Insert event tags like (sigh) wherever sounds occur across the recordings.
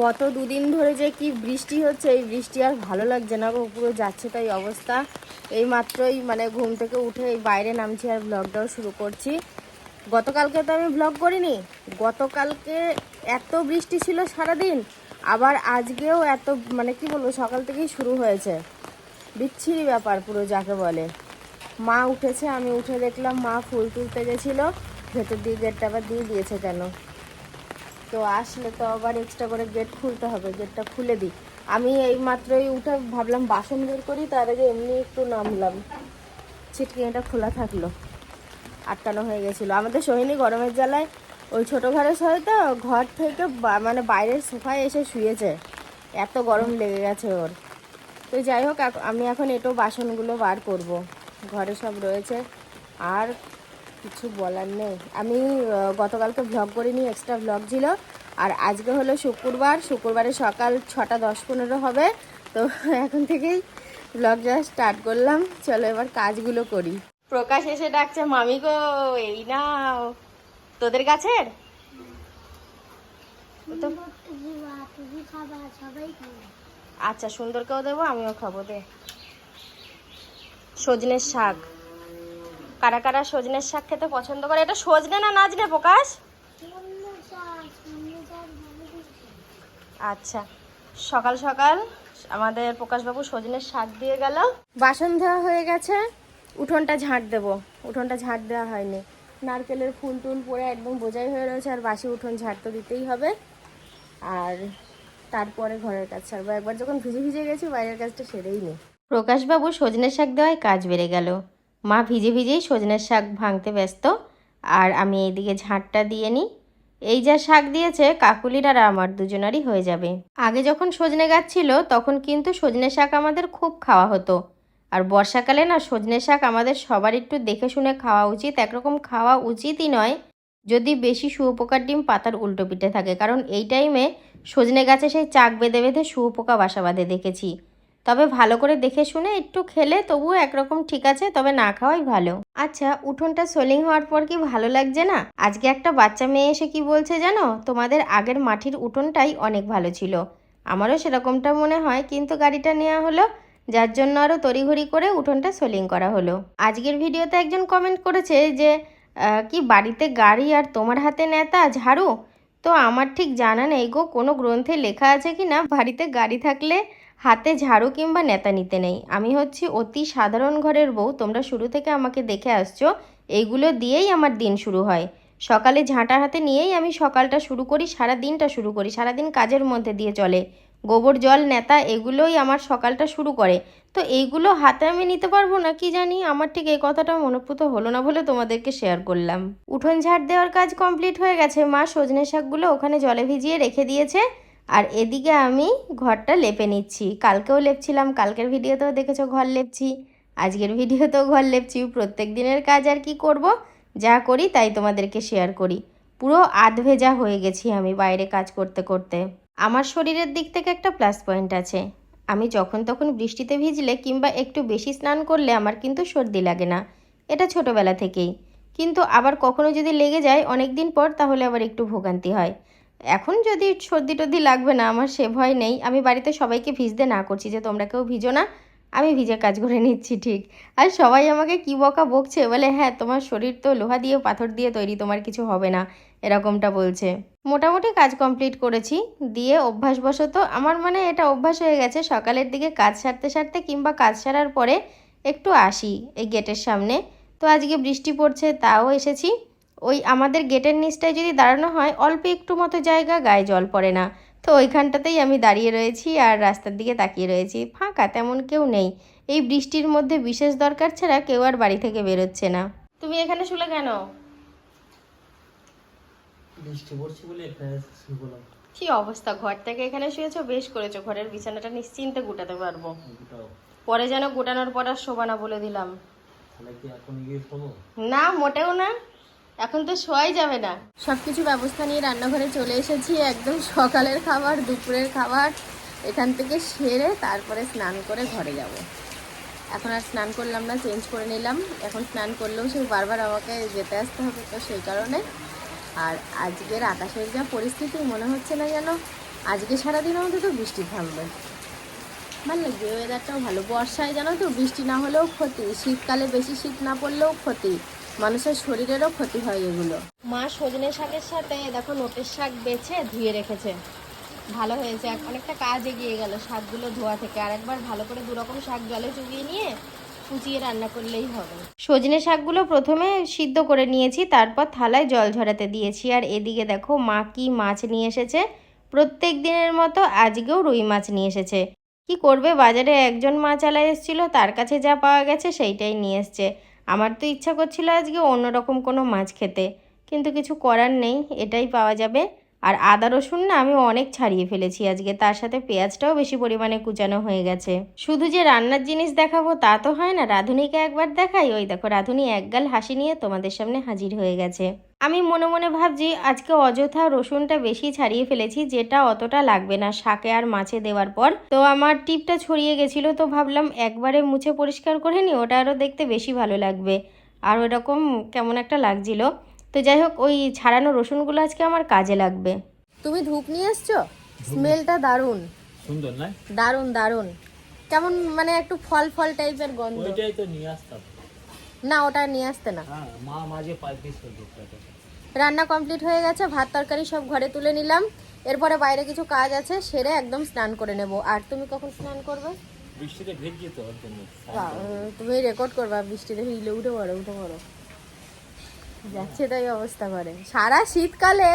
গত দুদিন ধরে যে কি বৃষ্টি হচ্ছে, এই বৃষ্টি আর ভালো লাগছে না গো, পুরো যাচ্ছে তাই অবস্থা। এই মাত্রই মানে ঘুম থেকে উঠে এই বাইরে নামছি আর ব্লগটাও শুরু করছি। গতকালকে তো আমি ব্লগ করিনি, গতকালকে এত বৃষ্টি ছিল সারাদিন, আবার আজকেও এত মানে কি বলব, সকাল থেকেই শুরু হয়েছে। বিচ্ছিরি ব্যাপার পুরো যাকে বলে। মা উঠেছে, আমি উঠে দেখলাম মা ফুল তুলতে গেছিল, ভেতর দিয়ে গেটটা আবার দিয়ে দিয়েছে কেন? তো আসলে তো আবার এক্সট্রা করে গেট খুলতে হবে গেটটা খুলে দিই। আমি এই মাত্রই উঠে ভাবলাম বাসন বের করি, তার আগে এমনি একটু নামলাম। ছিটকিনিটা খোলা থাকল, আটকানো হয়ে গেছিল। আমাদের সোহিনী গরমের জ্বালায় ওই ছোটো ঘরে শোয় তো, ঘর থেকে মানে বাইরের সোফায় এসে শুয়েছে। এত গরম লেগে গেছে ওর। তো যাই হোক আমি এখন এটো বাসনগুলো বার করব। ঘরে সব রয়েছে। আর কিছু বলার নেই। আমি গতকালকে ভ্লগ করিনি এক্সট্রা ভ্লগ ছিল। আর আজকে হলো শুক্রবার, শুক্রবারে সকাল ছটা দশ পনেরো হবে। তো (laughs) এখন থেকেই ব্লগ যা স্টার্ট করলাম। চলো এবার কাজগুলো করি। প্রকাশ এসে ডাকছে, মামি গো, এই না তোদের গাছের আচ্ছা সুন্দরকেও দেবো, আমিও খাব দে। সজনের শাক। কারা কারা সজনের শাক খেতে পছন্দ করে? এটা সজনে না নাজনে প্রকাশ? আচ্ছা সকাল সকাল আমাদের প্রকাশবাবু সজনের শাক দিয়ে গেল। বাসন ধোয়া হয়ে গেছে, উঠোনটা ঝাঁট দেবো। উঠোনটা ঝাঁট দেওয়া হয়নি। নারকেলের ফুল টুল পরে একদম বোঝাই হয়ে রয়েছে, আর বাসি উঠোন ঝাঁট তো দিতেই হবে। আর তারপরে ঘরের কাজ ছাড়বো। একবার যখন ভিজে ভিজে গেছি, বাইরের কাজটা সেরেই নি। প্রকাশবাবু সজনের শাক দেওয়ায় কাজ বেড়ে গেল। মা ভিজে ভিজেই সজনের শাক ভাঙতে ব্যস্ত। আর আমি এইদিকে ঝাঁটটা দিয়ে নিই। এই যা শাক দিয়েছে, কাকুলির আর আমার দুজনারই হয়ে যাবে। আগে যখন সজনে গাছ ছিল, তখন কিন্তু সজনে শাক আমাদের খুব খাওয়া হতো। আর বর্ষাকালে না, সজনে শাক আমাদের সবার একটু দেখে শুনে খাওয়া উচিত। একরকম খাওয়া উচিতই নয়, যদি বেশি শুয়োপোকার ডিম পাতার উল্টো পিঠে থাকে। কারণ এই টাইমে সজনে গাছে সেই চাক বেঁধে বেঁধে শুয়োপোকা বাসা বাঁধে দেখেছি। তবে ভালো করে দেখে শুনে একটু খেলে তবুও একরকম ঠিক আছে, তবে না খাওয়াই ভালো। আচ্ছা উঠোনটা সোলিং হওয়ার পর কি ভালো লাগছে না? আজকে একটা বাচ্চা মেয়ে এসে কি বলছে জানো? তোমাদের আগের মাটির উঠোনটাই অনেক ভালো ছিল। আমারও সেরকমটা মনে হয়, কিন্তু গাড়িটা নেওয়া হলো, যার জন্য আরও তড়িঘড়ি করে উঠোনটা সোলিং করা হলো। আজকের ভিডিওতে একজন কমেন্ট করেছে যে কি বাড়িতে গাড়ি আর তোমার হাতে নেতা ঝাড়ু? তো আমার ঠিক জানা নেই গো, কোনো গ্রন্থে লেখা আছে কি না বাড়িতে গাড়ি থাকলে হাতে ঝাড়ু কিংবা নেতা নিতে নেই। আমি হচ্ছি অতি সাধারণ ঘরের বউ, তোমরা শুরু থেকে আমাকে দেখে আসছো এইগুলো দিয়েই আমার দিন শুরু হয়। সকালে ঝাঁটা হাতে নিয়েই আমি সকালটা শুরু করি, সারা দিনটা শুরু করি, সারা দিন কাজের মধ্যে দিয়ে চলে। গোবর, জল, নেতা, এগুলোই আমার সকালটা শুরু করে। তো এইগুলো হাতে আমি নিতে পারব না কি জানি, আমার ঠিক এই কথাটা মনোপুত হলো না বলে তোমাদেরকে শেয়ার করলাম। উঠোন ঝাড় দেওয়ার কাজ কমপ্লিট হয়ে গেছে। মা সজনে শাকগুলো ওখানে জলে ভিজিয়ে রেখে দিয়েছে। আর এদিকে আমি ঘরটা লেপে নিচ্ছি। কালকেও লেপছিলাম, কালকের ভিডিওতেও দেখেছ ঘর লেপছি। আজকের ভিডিওতেও ঘর লেপছি। প্রত্যেক দিনের কাজ আর কি করব? যা করি তাই তোমাদেরকে শেয়ার করি। পুরো আধ ভেজা হয়ে গেছি আমি বাইরে কাজ করতে করতে। আমার শরীরের দিক থেকে একটা প্লাস পয়েন্ট আছে। আমি যখন তখন বৃষ্টিতে ভিজলে কিংবা একটু বেশি স্নান করলে আমার কিন্তু সর্দি লাগে না। এটা ছোটোবেলা থেকেই। কিন্তু আবার কখনো যদি লেগে যায় অনেক দিন পর তাহলে আবার একটু ভোগান্তি হয়। এখন যদি সর্দি টর্দি লাগবে না, আমার সে ভয় নেই। আমি বাড়িতে সবাইকে ভিজতে না করছি যে তোমরা কেউ ভিজো না। আমি ভিজে কাজ করে নিচ্ছি, ঠিক। আর সবাই আমাকে কি বকা বকছে? বলে হ্যাঁ তোমার শরীর তো লোহা দিয়ে, পাথর দিয়ে তৈরি, তোমার কিছু হবে না। এরকমটা বলছে। মোটামুটি কাজ কমপ্লিট করেছি। দিয়ে অভ্যাসবশত আমার মানে এটা অভ্যাস হয়ে গেছে, সকালের দিকে কাজ সারতে সারতে কিংবা কাজ সারার পরে একটু আসি এই গেটের সামনে। তো আজকে বৃষ্টি পড়ছে, তাও এসেছি। ওই আমাদের গেটের নিচটায় যদি দাঁড়ানো হয় অল্প একটু মতো জায়গা গায়ে জল পড়ে না। তো ওইখানটাতেই আমি দাঁড়িয়ে রয়েছি আর রাস্তার দিকে তাকিয়ে রয়েছি। ফাঁকা তেমন কেউ নেই। এই বৃষ্টির মধ্যে বিশেষ দরকার ছাড়া কেউ আর বাড়ি থেকে বেরোচ্ছে না। তুমি এখানে শুলে কেন? বৃষ্টি পড়ছে বলে এখানে শুরু কি অবস্থা? ঘর থেকে এখানে শুয়েছো? বেশ করেছ। ঘরের বিছানাটা নিশ্চিন্তে গুটাতে পারব। পরে যেন গোটানোর পর আর শোভা না বলে দিলাম। তাহলে কি এখন গিয়ে না মোটেও না। এখন তো শোয়াই যাবে না। সব কিছু ব্যবস্থা নিয়ে রান্নাঘরে চলে এসেছি, একদম সকালের খাবার, দুপুরের খাবার। এখান থেকে সেরে তারপরে স্নান করে ঘরে যাব। এখন আর স্নান করলাম না, চেঞ্জ করে নিলাম। এখন স্নান করলেও সেই বারবার আমাকে যেতে আসতে হবে তো সেই কারণে। আর আজকের আকাশের যা পরিস্থিতি, মনে হচ্ছে না যেন আজকে সারাদিন অন্তত বৃষ্টি থাকবে ভালো লাগবে ওয়েদারটাও ভালো। বর্ষায় জানো তো বৃষ্টি না হলেও ক্ষতি, শীতকালে বেশি শীত না পড়লেও ক্ষতি। মানুষের শরীরেরও ক্ষতি হয় এগুলো। মা সজনে শাকের সাথে দেখো নোটের শাক বেছে ধুয়ে রেখেছে। ভালো হয়েছে অনেকটা কাজ এগিয়ে গেল শাকগুলো ধোয়া থেকে। আর একবার ভালো করে দু রকম শাক জলে চুবিয়ে নিয়ে কুচিয়ে রান্না করলেই হবে। সজনে শাকগুলো প্রথমে সিদ্ধ করে নিয়েছি তারপর থালায় জল ঝরাতে দিয়েছি। আর এদিকে দেখো মা কি মাছ নিয়ে এসেছে। প্রত্যেক দিনের মতো আজকেও রুই মাছ নিয়ে এসেছে। কি করবে? বাজারে একজন মাছ আলা এসেছিল তার কাছে যা পাওয়া গেছে সেইটাই নিয়ে এসছে। আমার তো ইচ্ছা করছিল আজকে অন্যরকম কোনো মাছ খেতে, কিন্তু কিছু করার নেই, এটাই পাওয়া যাবে। আর আদা, রসুন না আমি অনেক ছাড়িয়ে ফেলেছি আজকে, তার সাথে পেঁয়াজটাও বেশি পরিমাণে কুচানো হয়ে গেছে। শুধু যে রান্নার জিনিস দেখাবো তা তো হয় না, রাঁধুনিকে একবার দেখাই। ওই দেখো, রাঁধুনি একগাল হাসি নিয়ে তোমাদের সামনে হাজির হয়ে গেছে। আমি মনে মনে ভাবছি আজকে অযথা রসুনটা বেশি ছাড়িয়ে ফেলেছি যেটা অতটা লাগবে না। শাকে আর মাছে দেওয়ার পর। তো আমার টিপটা ছড়িয়ে গেছিল তো ভাবলাম একবারে মুছে পরিষ্কার করে নি ওটা আরও দেখতে বেশি ভালো লাগবে। আর ওরকম কেমন একটা লাগছিল। তো যাই হোক ওই ছাড়ানো রসুনগুলো আজকে আমার কাজে লাগবে। তুমি ধূপ নিয়ে এসছো? স্মেলটা দারুণ। সুন্দর না? দারুণ দারুণ। কেমন মানে একটু ফল ফল টাইপের গন্ধ। ওইটাই তো নিয়ে আসতাম। না ওটা নিয়ে আসতে না। হ্যাঁ মা মাঝে পাঁচ পিস রান্না কমপ্লিট হয়ে গেছে ভাত তরকারি সব ঘরে তুলে নিলাম। এরপরে বাইরে কিছু কাজ আছে সেরে একদম স্নান করে নেব। আর তুমি কখন স্নান করবে? বৃষ্টিতে ভিজছি তো তুমি রেকর্ড করবা বৃষ্টিতে ভিজলে উঠে পড়ো উঠে পড়ো। যাচ্ছে তাই অবস্থা করে। সারা শীতকালে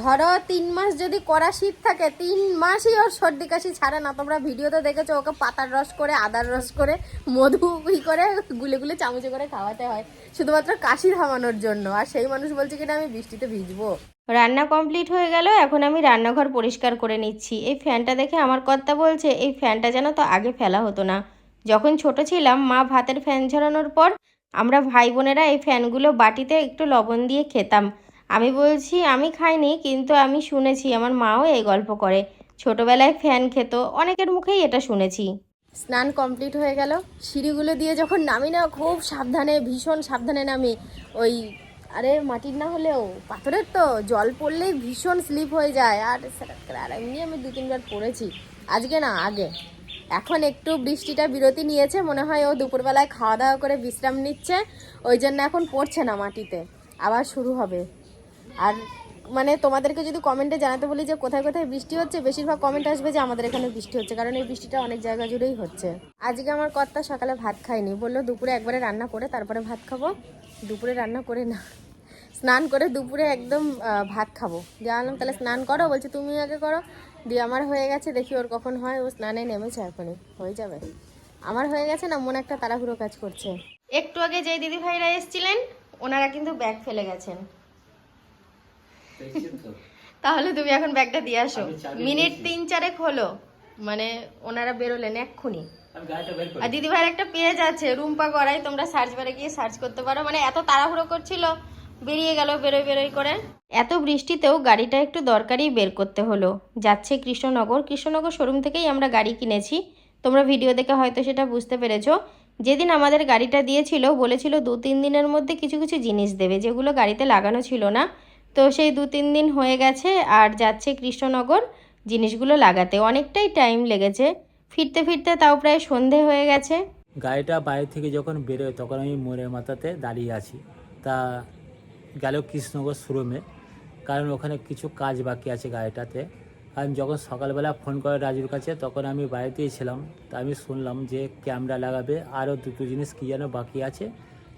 ধরো তিন মাস যদি কড়া শীত থাকে, তিন মাসই ওর সর্দি কাশি ছাড়ে না। তোমরা ভিডিওতে দেখেছ, ওকে পাতার রস করে, আদার রস করে, মধু ই করে, গুলে গুলে চামচে করে খাওয়াতে হয়। শুধুমাত্র কাশি থামানোর জন্য। আর সেই মানুষ বলছে কিনা আমি বৃষ্টিতে ভিজবো। রান্না কমপ্লিট হয়ে গেল, এখন আমি রান্নাঘর পরিষ্কার করে নিচ্ছি। এই ফ্যানটা দেখে আমার কর্তা বলছে, এই ফ্যানটা যেন তো আগে ফেলা হতো না। যখন ছোট ছিলাম, মা ভাতের ফ্যান ঝরানোর পর আমরা ভাই বোনেরা এই ফ্যানগুলো বাটিতে একটু লবণ দিয়ে খেতাম। আমি বলছি, আমি খাইনি, কিন্তু আমি শুনেছি আমার মাও এই গল্প করে। ছোটবেলায় ফ্যান খেত, অনেকের মুখেই এটা শুনেছি। স্নান কমপ্লিট হয়ে গেল। সিঁড়িগুলো দিয়ে যখন নামি না, খুব সাবধানে, ভীষণ সাবধানে নামি। ওই, আরে, মাটির না হলেও, পাথরের তো, জল পড়লেই ভীষণ স্লিপ হয়ে যায়। আর আর এমনি আমি দু তিনবার পড়েছি। আজকে না, আগে। এখন একটু বৃষ্টিটা বিরতি নিয়েছে, মনে হয় ও দুপুরবেলায় খাওয়া দাওয়া করে বিশ্রাম নিচ্ছে। ওই জন্য এখন পড়ছে না মাটিতে। আবার শুরু হবে। আর মানে তোমাদেরকে যদি কমেন্টে জানাতে বলি যে কোথায় কোথায় বৃষ্টি হচ্ছে, বেশিরভাগ কমেন্ট আসবে যে আমাদের এখানে বৃষ্টি হচ্ছে, কারণ এই বৃষ্টিটা অনেক জায়গা জুড়েই হচ্ছে। আজকে আমার কর্তা সকালে ভাত খায়নি, বলল দুপুরে একবারে রান্না করে তারপরে ভাত খাব। দুপুরে রান্না করে না, স্নান করে দুপুরে একদম ভাত খাব। জানলাম তাহলে স্নান করো? বলছে, তুমি আগে করো। দিয়ে আমার হয়ে গেছে, দেখি ওর কখন হয়, ও স্নানে নেমেছে এখনই, হয়ে যাবে। আমার হয়ে গেছে না, মনে একটা তাড়াহুড়ো কাজ করছে। একটু আগে যে দিদি ভাইরা এসেছিলেন, ওনারা কিন্তু ব্যাগ ফেলে গেছেন। তাহলে তুমি এখন ব্যাগটা দিয়ে আসো। মিনিট তিন চারেক হলো। মানে ওনারা বেরোলেন এক্ষুনি। আর দিদি ভাইয়ের একটা পেজ আছে রুম্পা করাই তোমরা সার্চ বারে গিয়ে সার্চ করতে পারো। মানে এত তাড়াহুড়ো করছিল বেরিয়ে গেল বেরোয় বেরোয় করে। এত বৃষ্টিতেও গাড়িটা একটু দরকারি বের করতে হলো। যাচ্ছে কৃষ্ণনগর। কৃষ্ণনগর শোরুম থেকেই আমরা গাড়ি কিনেছি। তোমরা ভিডিও দেখে হয়তো সেটা বুঝতে পেরেছ। যেদিন আমাদের গাড়িটা দিয়েছিল বলেছিল দু তিন দিনের মধ্যে কিছু কিছু জিনিস দেবে যেগুলো গাড়িতে লাগানো ছিল না। তো সেই দু তিন দিন হয়ে গেছে আর যাচ্ছে কৃষ্ণনগর জিনিসগুলো লাগাতে। অনেকটাই টাইম লেগেছে। ফিরতে ফিরতে তাও প্রায় সন্ধে হয়ে গেছে। গাড়িটা বাইরে থেকে যখন বেরোয় তখন আমি মোড়ের মাথাতে দাঁড়িয়ে আছি। তা গেল কৃষ্ণনগর শোরুমে। কারণ ওখানে কিছু কাজ বাকি আছে গাড়িটাতে। আমি যখন সকালবেলা ফোন করে রাজুর কাছে তখন আমি বাড়িতেই ছিলাম। তা আমি শুনলাম যে ক্যামেরা লাগাবে, আরও দুটো জিনিস কী যেন বাকি আছে।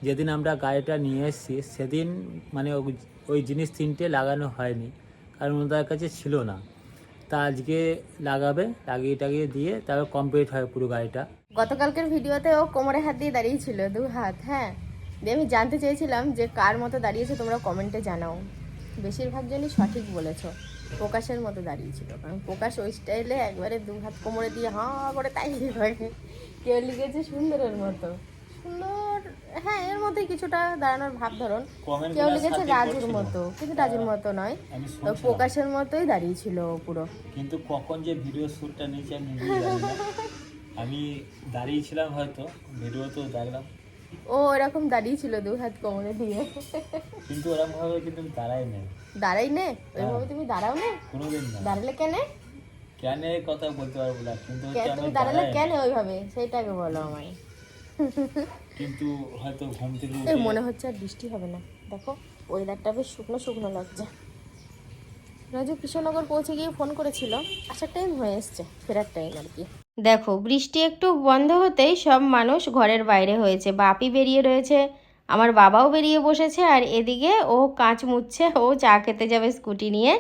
যেদিন আমরা গাড়িটা নিয়ে এসেছি, সেদিন মানে ওই- জিনিস তিনটে লাগানো হয়নি, কারণ ওদের কাছে ছিল না। তা আজকে লাগাবে, লাগিয়ে টাগিয়ে দিয়ে তারপর কমপ্লিট হয় পুরো গাড়িটা। গতকালকের ভিডিওতে ও কোমরে হাত দিয়ে দাঁড়িয়েছিল দু হাত হ্যাঁ। দিয়ে আমি জানতে চেয়েছিলাম যে কার মতো দাঁড়িয়েছে, তোমরা কমেন্টে জানাও। বেশিরভাগ জনই সঠিক বলেছ, প্রকাশের মতো দাঁড়িয়েছিল কারণ প্রকাশ ওই স্টাইলে একবারে দু হাত কোমরে দিয়ে হাঁ করে তাই থাকে। কেউ লিখেছে সুন্দরের মতো। সুন্দর হ্যাঁ এর মধ্যেই কিছুটা দাঁড়ানোর ভাব ধরুন। কেউ লিখেছে রাজুর মতো কিন্তু রাজুর মতো নয়। তো। প্রকাশের মতোই দাঁড়িয়েছিল পুরো। কিন্তু কখন যে ভিডিও শ্যুটটা নিয়েছি আমি। আমি দাঁড়িয়েছিলাম হয়তো ভিডিও তো দেখলাম। ও এরকম দাঁড়িয়েছিল দু হাত কোমরে দিয়ে। কিন্তু ওরকম ভাবে কিন্তু দাঁড়াই নাই। দাঁড়াই নে? ওইভাবে তুমি দাঁড়াও নে? কোনোদিন না। দাঁড়ালে কেনে? কেন কথা বলতে পারব না? কিন্তু তুমি দাঁড়ালে কেন ওইভাবে? সেইটাকে বলো আমায়। কিন্তু হয়তো ঘুম থেকে এই উঠে মনে হচ্ছে আর বৃষ্টি হবে না। দেখো ওয়েদারটা বেশ শুকনো শুকনো লাগছে। রাজু কৃষ্ণনগর পৌঁছে গিয়ে ফোন করেছিল। আসার টাইম হয়ে এসছে। ফেরার টাইম আর কি। দেখো বৃষ্টি একটু বন্ধ হতেই সব মানুষ ঘরের বাইরে হয়েছে। বাপি বেরিয়ে রয়েছে আমার বাবাও বেরিয়ে বসেছে আর এদিকে ও কাঁচ মুচ্ছে ও চা খেতে যাবে স্কুটি নিয়ে।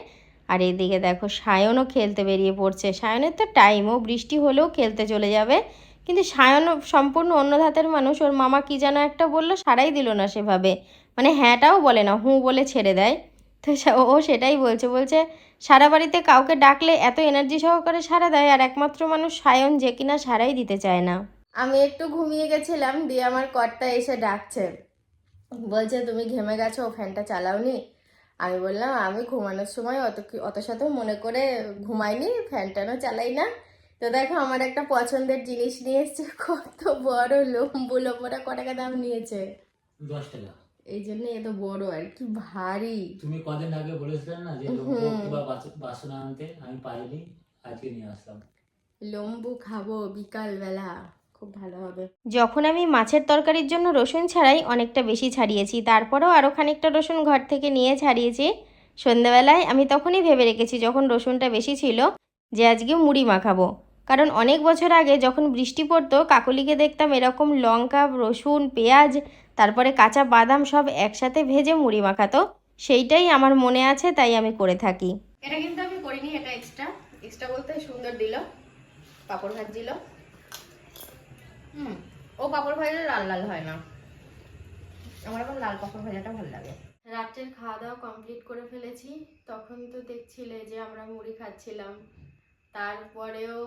আর এদিকে দেখো সায়নও খেলতে বেরিয়ে পড়ছে। সায়নের তো টাইম ও বৃষ্টি হলেও খেলতে চলে যাবে। কিন্তু সায়ন সম্পূর্ণ অন্য ধাতের মানুষ, ওর মামা কি যেন একটা বলল সারাই দিল না সেভাবে। মানে হ্যাঁটাও বলে না, হুঁ বলে ছেড়ে দেয়। তো ও সেটাই বলছে বলছে, সারা বাড়িতে কাউকে ডাকলে এত এনার্জি সহকারে সারা দেয়, আর একমাত্র মানুষ সায়ন যে কিনা সারাই দিতে চায় না। আমি একটু ঘুমিয়ে গেছিলাম, দিয়ে আমার কর্তা এসে ডাকছে। বলছে, তুমি ঘেমে গেছো ও ফ্যানটা চালাওনি? আমি বললাম, আমি ঘুমানোর সময় অত অত শত মনে করে ঘুমাইনি ফ্যান চালাই না। তো দেখো আমার একটা পছন্দের জিনিস নিয়ে এসছে। কত বড় লম্বু লম্বুটা ক টাকা দাম নিয়েছে? দশ টাকা। এই জন্য এত বড় আর কি ভারী। তুমি কদিন আগে বলেছিলে না যে বাসন আনতে আমি পাইনি আজকে নিয়ে আসলাম। লম্বু খাব বিকাল বেলা খুব ভালো হবে। যখন আমি মাছের তরকারির জন্য রসুন ছাড়াই অনেকটা বেশি ছাড়িয়েছি তারপরেও আরও খানিকটা রসুন ঘর থেকে নিয়ে ছাড়িয়েছি সন্ধ্যাবেলায় আমি তখনই ভেবে রেখেছি যখন রসুনটা বেশি ছিল যে আজকে মুড়ি মাখাবো। কারণ অনেক বছর আগে যখন বৃষ্টি পড়তো কাকলিকে দেখতাম এরকম লঙ্কা রসুন পেঁয়াজ তারপরে কাঁচা বাদাম সব একসাথে ভেজে মুড়ি মাখাতো। সেইটাই আমার মনে আছে তাই আমি করে থাকি। এটা কিন্তু আমি করিনি এটা এক্সট্রা এক্সট্রা বলতে সুন্দর দিল পাপড় ভাজ দিল হুম ও পাপড় ভাজলে লাল লাল হয় না। আমার আবার লাল পাপড় ভাজাটা ভালো লাগে। রাত্রের খাওয়া দাওয়া কমপ্লিট করে ফেলেছি তখন তো দেখছিলে যে আমরা মুড়ি খাচ্ছিলাম। তারপরেও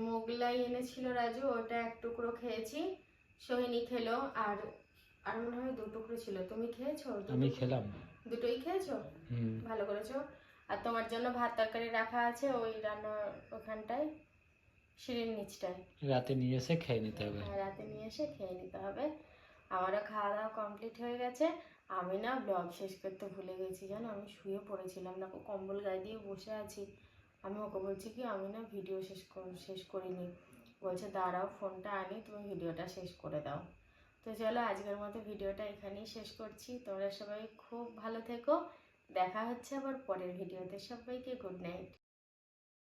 মোগলাই এনেছিল রাজু ওটা এক টুকরো খেয়েছি সোহিনী খেলো আর আর মনে হয় দু টুকরো ছিল। তুমি খেয়েছো? আমি খেলাম। দুটোই খেয়েছো? ভালো করেছ। আর তোমার জন্য ভাত তরকারি রাখা আছে ওই রান্না ওখানটায় সিঁড়ির নিচটায়। রাতে নিয়ে এসে খেয়ে নিতে হবে। আর রাতে নিয়ে এসে খেয়ে নিতে হবে। আমারও খাওয়া দাওয়া কমপ্লিট হয়ে গেছে। আমি না ব্লগ শেষ করতে ভুলে গেছি জানো? আমি শুয়ে পড়েছিলাম। না কম্বল গায়ে দিয়ে বসে আছি। আমি ওকে বলছি কি, আমি না ভিডিও শেষ শেষ করিনি। বলছে, দাঁড়াও, ফোনটা আনি, তুমি ভিডিওটা শেষ করে দাও। তো চলো, আজকের মতো ভিডিওটা এখানেই শেষ করছি। তোমরা সবাই খুব ভালো থেকো। দেখা হচ্ছে আবার পরের ভিডিওতে। সবাইকে গুড নাইট।